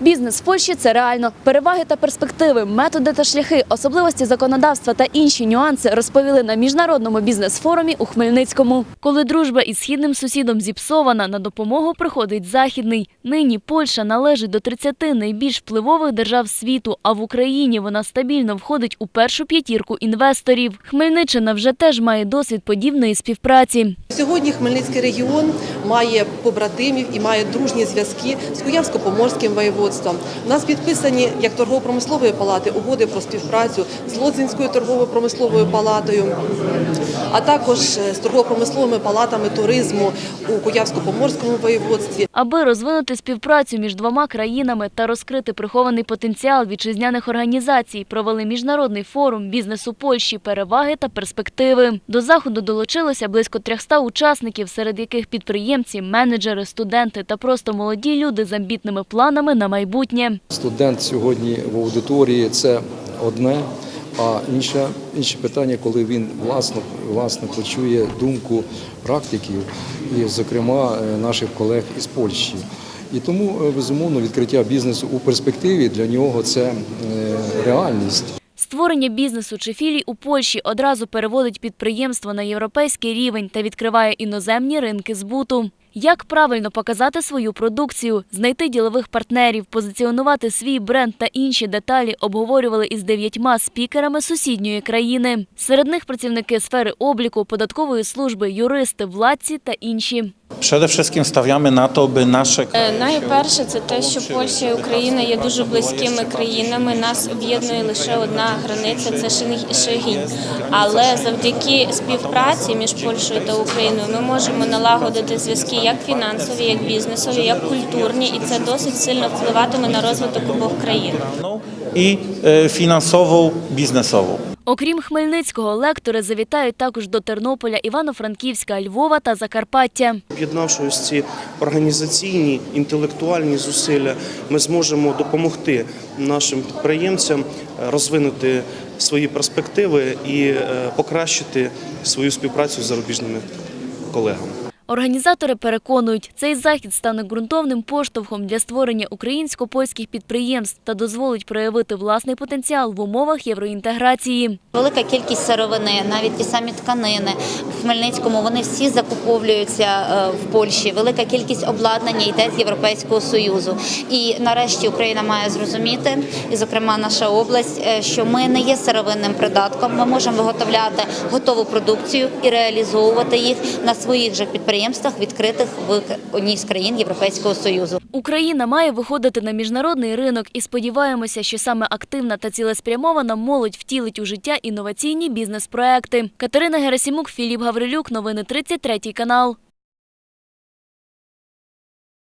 Бізнес в Польщі це реально. Переваги та перспективи, методи та шляхи, особливості законодавства та інші нюанси розповіли на міжнародному бізнес-форумі у Хмельницькому. Коли дружба із східним сусідом зіпсована, на допомогу приходить західний. Нині Польща належить до 30 найбільш впливових держав світу, а в Україні вона стабільно входить у першу п'ятірку інвесторів. Хмельниччина вже теж має досвід подібної співпраці. Сьогодні Хмельницький регіон має побратимів і має дружні зв'язки з Куявсько-Поморським воєводством. У нас підписані як торгово-промислової палати угоди про співпрацю з Лодзинською торгово-промисловою палатою, а також е, з торгово-промисловими палатами туризму у Куявсько-Поморському воєводстві. Аби розвинути співпрацю між двома країнами та розкрити прихований потенціал вітчизняних організацій, провели міжнародний форум бізнесу Польщі, переваги та перспективи. До заходу долучилося близько 300 учасників, серед яких підприємці, менеджери, студенти та просто молоді люди з амбітними планами на майбутнє. Студент сьогодні в аудиторії це одне, а інше, інше питання, коли він власно, власне почує думку практиків, і, зокрема, е, наших колег із Польщі. І тому, е, безумовно, відкриття бізнесу у перспективі для нього це е, реальність. Створення бізнесу чи філій у Польщі одразу переводить підприємство на європейський рівень та відкриває іноземні ринки збуту. Як правильно показати свою продукцію, знайти ділових партнерів, позиціонувати свій бренд та інші деталі обговорювали із дев'ятьма спікерами сусідньої країни. Серед них працівники сфери обліку, податкової служби, юристи, владці та інші. Przede wszystkim stawiamy na to, by nasze Е, Найперше, це те, що Польща і Україна є дуже близькими країнами. Нас об'єднує лише одна границя це Шегінь. Але завдяки співпраці між Польщею та Україною ми можемо налагодити зв'язки як фінансові, як бізнесові, як культурні, і це досить сильно впливатиме на розвиток обох країн. i e, finansową, biznesową. Окрім Хмельницького, лектори завітають також до Тернополя, Івано-Франківська, Львова та Закарпаття. Об'єднавши ці організаційні інтелектуальні зусилля, ми зможемо допомогти нашим підприємцям е, розвинути свої перспективи і е, покращити свою співпрацю з зарубіжними колегами. Організатори переконують, цей захід стане ґрунтовним поштовхом для створення українсько-польських підприємств та дозволить проявити власний потенціал в умовах євроінтеграції. Велика кількість сировини, навіть ті самі тканини в Хмельницькому. Вони всі закуповуються е, в Польщі. Велика кількість обладнання йде з Європейського союзу. І нарешті Україна має зрозуміти, і зокрема наша область, е, що ми не є сировинним придатком. Ми можемо виготовляти готову продукцію і реалізовувати їх на своїх же підприємствах, відкритих в одній з країн Європейського союзу. Україна має виходити на міжнародний ринок і сподіваємося, що саме активна та цілеспрямована молодь втілить у життя інноваційні бізнес-проекти. Катерина Герасімук, Філіп Гаврилюк. Новини 33 канал.